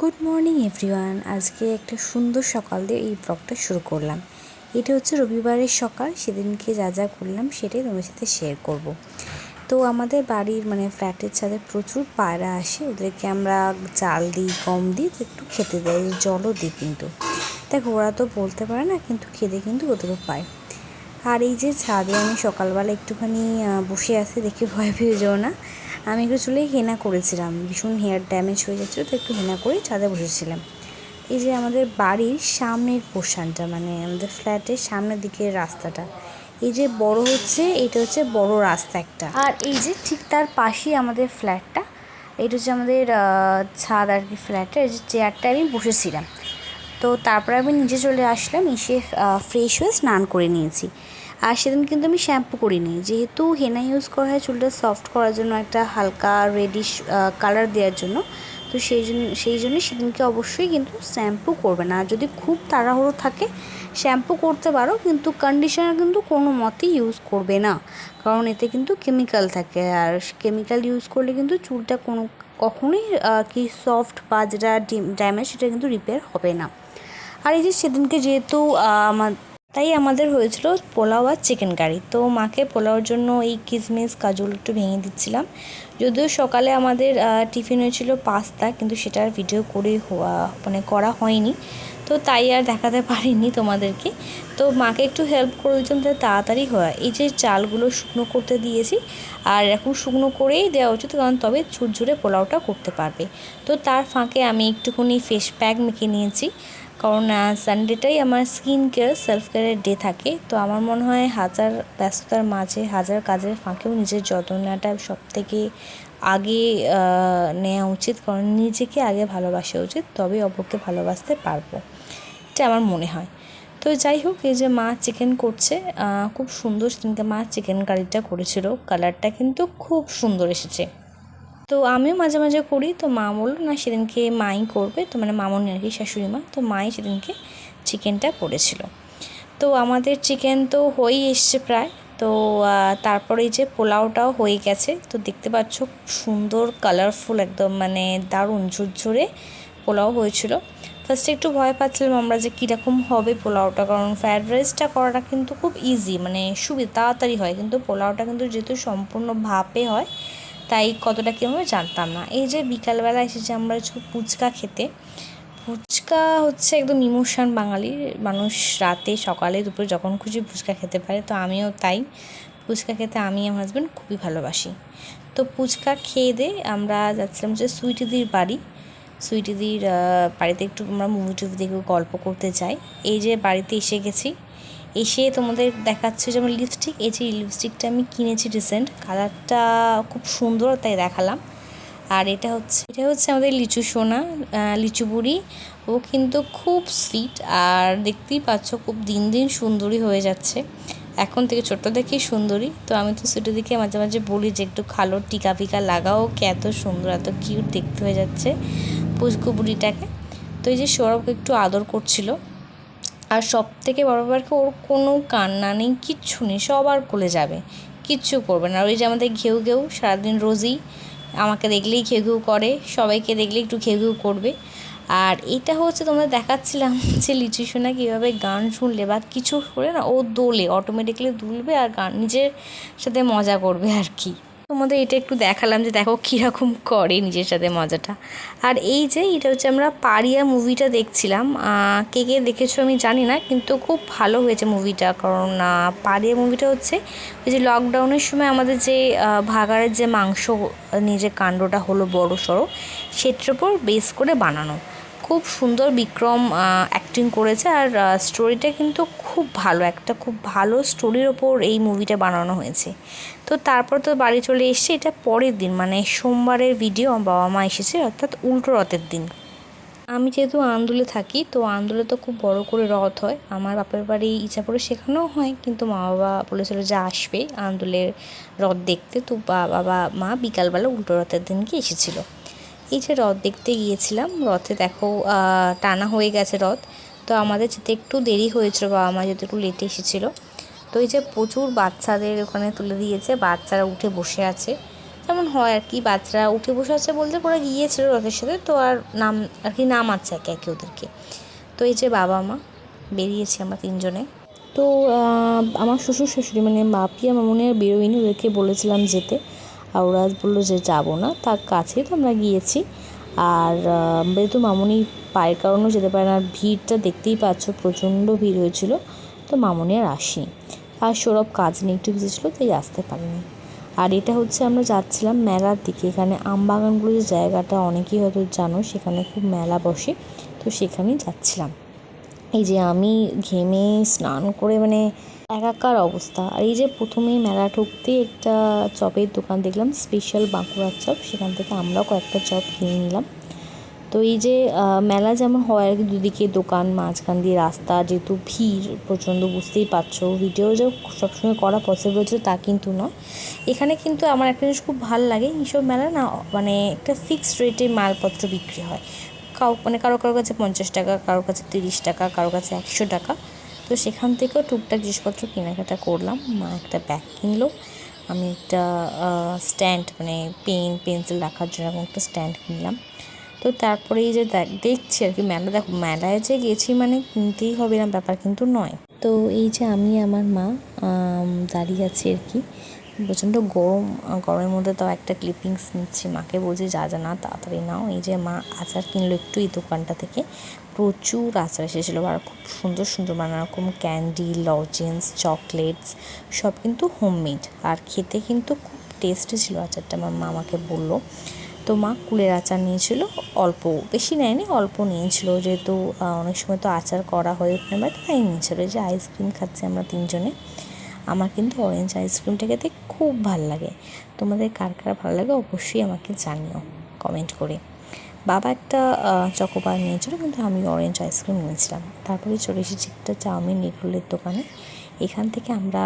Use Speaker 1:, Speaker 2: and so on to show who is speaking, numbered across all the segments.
Speaker 1: Good morning everyone আজকে একটা সুন্দর সকাল দিয়ে এই ব্লগটা শুরু করলাম। এটা হচ্ছে রবিবারের সকাল, সেদিনকে যা যা করলাম সেটাই তোমার সাথে শেয়ার করব। তো আমাদের বাড়ির মানে ফ্ল্যাটের ছাদে প্রচুর পায়রা আসে ওদেরকে আমরা চাল দিই, গম দিই একটু খেতে দেয় জলও দিই কিন্তু। দেখো, ওরা তো বলতে পারে না, কিন্তু খেতে কিন্তু ওদেরও পায়। আর এই যে ছাদে আমি সকালবেলা একটুখানি বসে আছি দেখে ভয় পেয়ে যাও না। আমি একটু চুলে হেনা করেছিলাম। ভীষণ হেয়ার ড্যামেজ হয়ে যাচ্ছিল, তো একটু হেনা করে ছাদে বসেছিলাম। এই যে আমাদের বাড়ির সামনের পোর্শনটা মানে আমাদের ফ্ল্যাটের সামনের দিকের রাস্তাটা, এই যে বড় হচ্ছে, এটা হচ্ছে বড় রাস্তা একটা। আর এই যে ঠিক তার পাশেই আমাদের ফ্ল্যাটটা এটা হচ্ছে আমাদের ছাদ আর কি ফ্ল্যাটটা এই যে চেয়ারটা আমি বসেছিলাম। তো তারপরে আমি নিচে চলে আসলাম, এসে ফ্রেশ হয়ে স্নান করে নিয়েছি। আর সেদিন কিন্তু আমি শ্যাম্পু করিনি। যেহেতু হেনা ইউজ করা হয় চুলটা সফট করার জন্য, একটা হালকা রেডিশ কালার দেওয়ার জন্য, তো সেই জন্য সেই জন্য সেদিনকে অবশ্যই কিন্তু শ্যাম্পু করবে না। যদি খুব তাড়াহুড়ো থাকে, শ্যাম্পু করতে পারো, কিন্তু কন্ডিশনার কিন্তু কোনো মতেই ইউজ করবে না। কারণ এতে কিন্তু কেমিক্যাল থাকে, আর কেমিক্যাল ইউজ করলে কিন্তু চুলটা কোনো, কখনোই কি সফট বা যেটা ড্যামেজ সেটা কিন্তু রিপেয়ার হবে না। আর এই যে সেদিনকে যেহেতু আমার তাই আমাদের হয়েছিল পোলাও আর চিকেন কারি তো মাকে পোলাওর জন্য এই কিশমিশ কাজুল একটু ভেঙে দিচ্ছিলাম। যদিও সকালে আমাদের টিফিন হয়েছিল পাস্তা, কিন্তু সেটার ভিডিও করে হওয়া মানে করা হয়নি। তো তাই আর দেখাতে পারিনি তোমাদেরকে। তো মাকে একটু হেল্প করে দিতাম তাহলে তাড়াতাড়ি হয়। এই যে চালগুলো শুকনো করতে দিয়েছি, আর এখন শুকনো করেই দেওয়া উচিত, কারণ তবে ঝুরঝুরে পোলাওটা করতে পারবে। তো তার ফাঁকে আমি একটুখানি ফেস প্যাক মেখে নিয়েছি। কারণ সানডেটাই আমার স্কিন কেয়ার সেলফ কেয়ারের ডে থাকে। তো আমার মনে হয় হাজার ব্যস্ততার মাঝে, হাজার কাজের ফাঁকেও নিজের যত্ন নেওয়াটা সব থেকে আগে নেওয়া উচিত। কারণ নিজেকে আগে ভালোবাসা উচিত, তবে অপরকে ভালোবাসতে পারব। এটা আমার মনে হয়। তো যাই হোক, এই যে মা চিকেন করছে খুব সুন্দর সেদিনকে মা চিকেন কারিটা করেছিল। কালারটা কিন্তু খুব সুন্দর এসেছে। তো আমিও মাঝে মাঝে করি। তো মা বলল, না, সেদিনকে মাই করবে। তো মানে মামনি আর কি, শাশুড়ি মা, তো মাই সেদিনকে চিকেনটা করেছিল। তো আমাদের চিকেন তো হয়েই এসছে প্রায়। তো তারপরে এই যে পোলাওটাও হয়ে গেছে। তো দেখতে পাচ্ছ সুন্দর কালারফুল একদম মানে দারুণ ঝুরঝুরে পোলাও হয়েছিল। ফার্স্টে একটু ভয় পাচ্ছিলাম আমরা যে কীরকম হবে পোলাওটা, কারণ ফ্রায়েড রাইসটা করাটা কিন্তু খুব ইজি মানে সুবিধা, তাড়াতাড়ি হয়। কিন্তু পোলাওটা কিন্তু যেহেতু সম্পূর্ণ ভাপে হয় তাই কতটা কী হবে জানতাম না। এই যে বিকালবেলা এসেছি আমরা ফুচকা খেতে, ফুচকা হচ্ছে একদম ইমোশন বাঙালির মানুষ রাতে সকালে দুপুরে যখন খুশি ফুচকা খেতে পারে, তো আমিও তাই। ফুচকা খেতে আমি আমার হাজব্যান্ড খুবই ভালোবাসি। তো ফুচকা খেয়ে দিয়ে আমরা যাচ্ছিলাম যে সুইটিদির বাড়ি। সুইটিদির বাড়িতে একটু আমরা মুভি টুভি দেখে গল্প করতে যাই। এই যে বাড়িতে এসে গেছি এসে তোমাদের দেখাচ্ছে যেমন লিপস্টিক এই যে লিপস্টিকটা আমি কিনেছি রিসেন্ট কালারটা খুব সুন্দর তাই দেখালাম। আর এটা হচ্ছে এটা হচ্ছে আমাদের লিচু সোনা লিচু বুড়ি। ও কিন্তু খুব সুইট আর দেখতেই পাচ্ছ খুব দিন দিন সুন্দরী হয়ে যাচ্ছে। এখন থেকে ছোট্ট থেকেই সুন্দরী। তো আমি তো সেটা দিকে মাঝে মাঝে বলি যে একটু খালো টিকা ফিকা লাগাও কে এত সুন্দর, এত কিউট দেখতে হয়ে যাচ্ছে পুচকু বুড়িটাকে তো এই যে সৌরভকে একটু আদর করছিল। আর সব থেকে বড় ব্যাপার কি, ওর কোনো কান্না নেই, কিচ্ছু নেই সবার কোলে যাবে, কিচ্ছু করবে না। ওই যে আমাদের ঘেউ ঘেউ, সারাদিন রোজই আমাকে দেখলেই ঘেউ ঘেউ করে, সবাইকে দেখলেই একটু ঘেউ ঘেউ করবে। আর এটা হচ্ছে তোমাদের দেখাচ্ছিলাম যে লিচু সোনা কীভাবে গান শুনলে বা কিছু করে না, ও দোলে অটোমেটিক্যালি দুলবে আর গান নিজের সাথে মজা করবে আর কি। তোমাদের এটা একটু দেখালাম যে দেখো কীরকম করে নিজের সাথে মজাটা। আর এই যে এটা হচ্ছে আমরা পারিয়া মুভিটা দেখছিলাম কে কে দেখেছ আমি জানি না, কিন্তু খুব ভালো হয়েছে মুভিটা কারণ পারিয়া মুভিটা হচ্ছে ওই যে লকডাউনের সময় আমাদের যে ভাগাড়ের যে মাংস নিয়ে যে কাণ্ডটা হলো বড় সড়ো সেটার উপর বেস করে বানানো। খুব সুন্দর বিক্রম অ্যাক্টিং করেছে আর স্টোরিটা কিন্তু খুব ভালো, একটা খুব ভালো স্টোরির ওপর এই মুভিটা বানানো হয়েছে। তো তারপর তো বাড়ি চলে এসছে, এটা পরের দিন মানে সোমবারের ভিডিও আমার বাবা মা এসেছে, অর্থাৎ উল্টো রথের দিন। আমি যেহেতু আন্দোলে থাকি, তো আন্দোলে তো খুব বড় করে রথ হয়, আমার বাপের বাড়ি ইচ্ছাপুরে শেখানোও হয়, কিন্তু মা বাবা বলেছিল যে আসবে আন্দোলের রথ দেখতে, তো বাবা মা বিকালবেলা উল্টো রথের দিনকে এসেছিল। এই যে রথ দেখতে গিয়েছিলাম, রথে দেখো টানা হয়ে গেছে রথ। তো আমাদের যেতে একটু দেরি হয়েছিল, বাবা মা যেতে একটু লেটে এসেছিল। তো এই যে প্রচুর বাচ্চাদের ওখানে তুলে দিয়েছে, বাচ্চারা উঠে বসে আছে। যেমন হয় আর কি, বাচ্চারা উঠে বসে আছে বলতে ওরা গিয়েছিল রথের সাথে, তো আর নাম, আর কি নাম আছে একে একে ওদেরকে। তো এই যে বাবা মা, বেরিয়েছি আমরা তিনজনে। তো আমার শ্বশুর শাশুড়ি মানে বাপি আমার মনে হয় বেরোয়নি, ওদেরকে বলেছিলাম যেতে। আর ওরা বলল যে যাব না, তার কাছেই তো আমরা গিয়েছি। আর যেহেতু মামুনি পায়ের কারণেও যেতে পারে না ভিড়টা দেখতেই পাচ্ছ, প্রচণ্ড ভিড় হয়েছিল, তো মামুনি আর আসি আর সৌরভ কাজ নিয়ে একটু বিজি ছিল, তাই আসতে পারিনি। আর এটা হচ্ছে আমরা যাচ্ছিলাম মেলার দিকে, এখানে আমবাগানগুলো যে জায়গাটা অনেকেই হয়তো জানো, সেখানে খুব মেলা বসে, তো সেখানেই যাচ্ছিলাম। এই যে আমি ঘেমে স্নান করে মানে একাকার অবস্থা। আর এই যে প্রথমেই মেলা ঢুকতেই একটা চপের দোকান দেখলাম স্পেশাল বাঁকুড়ার চপ। সেখান থেকে আমরাও কয়েকটা চপ কিনে নিলাম। তো এই যে মেলা যেমন হয় আর কি, দুদিকে দোকান, মাঝখান দিয়ে রাস্তা, যেহেতু ভিড়, প্রচণ্ড, বুঝতেই পারছ। ভিডিও যে সবসময় করা পসিবল হচ্ছে তা কিন্তু নয়। এখানে কিন্তু আমার একটা জিনিস খুব ভালো লাগে, এইসব মেলা না মানে একটা ফিক্সড রেটে মালপত্র বিক্রি হয়। কাউ মানে কারও কারও কাছে পঞ্চাশ টাকা, কারও কাছে তিরিশ টাকা, কারও কাছে একশো টাকা। তো সেখান থেকেও টুকটাক জিনিসপত্র কেনাকাটা করলাম। মা একটা ব্যাগ কিনলো। আমি একটা স্ট্যান্ড মানে পেন পেন্সিল রাখার জন্য এরকম একটা স্ট্যান্ড কিনলাম। তো তারপরে এই যে দেখ- দেখছি আর কি, মেলা, দেখো, মেলায় যে গেছি মানে কিনতেই হবে না ব্যাপার কিন্তু নয়। তো এই যে আমি, আমার মা দাঁড়িয়ে আছি আর কি। প্রচণ্ড গরম গরমের মধ্যে তাও একটা ক্লিপিংস নিচ্ছি। মাকে বলছি, যা যা, না, তাড়াতাড়ি নাও। এই যে মা আচার কিনলো একটু এই দোকানটা থেকে, প্রচুর আচার এসেছিল আর খুব সুন্দর সুন্দর নানা রকম ক্যান্ডি লজেন্স চকলেটস সব কিন্তু হোমমেড আর খেতে কিন্তু খুব টেস্টি ছিল আচারটা, আমার মা আমাকে বলল। তো মা কুলের আচার নিয়েছিল, অল্প, বেশি নেয়নি, অল্প নিয়েছিল। যেহেতু অনেক সময় তো আচার করা হয়ে ওঠে না বাট তাই নিয়েছিল। যে আইসক্রিম খাচ্ছি আমরা তিনজনে। আমার কিন্তু অরেঞ্জ আইসক্রিমটা খেতে খুব ভালো লাগে। তোমাদের কার কার ভালো লাগে অবশ্যই আমাকে জানিও কমেন্ট করে। বাবা একটা চকোবার নিয়েছিল, কিন্তু আমি অরেঞ্জ আইসক্রিম নিয়েছিলাম তারপরে চলে এসেছি একটা চাউমিন এগরোলের দোকানে। এখান থেকে আমরা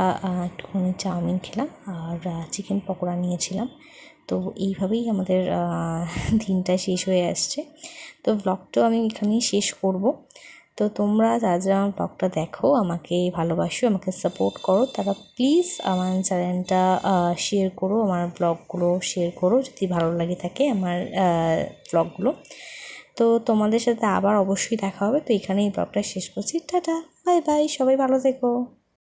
Speaker 1: একটুখানি চাউমিন খেলাম আর চিকেন পকোড়া নিয়েছিলাম। তো এইভাবেই আমাদের দিনটা শেষ হয়ে আসছে। তো ব্লগটাও আমি এখানেই শেষ করব। তো তোমরা যারা যারা আমার ব্লগটা দেখো, আমাকে ভালোবাসো, আমাকে সাপোর্ট করো, তারা প্লিজ আমার চ্যানেলটা শেয়ার করো, আমার ব্লগগুলো শেয়ার করো যদি ভালো লাগে থাকে আমার ব্লগগুলো। তো তোমাদের সাথে আবার অবশ্যই দেখা হবে। তো এখানেই ব্লগটা শেষ করছি। টাটা বাই বাই সবাই ভালো থেকো।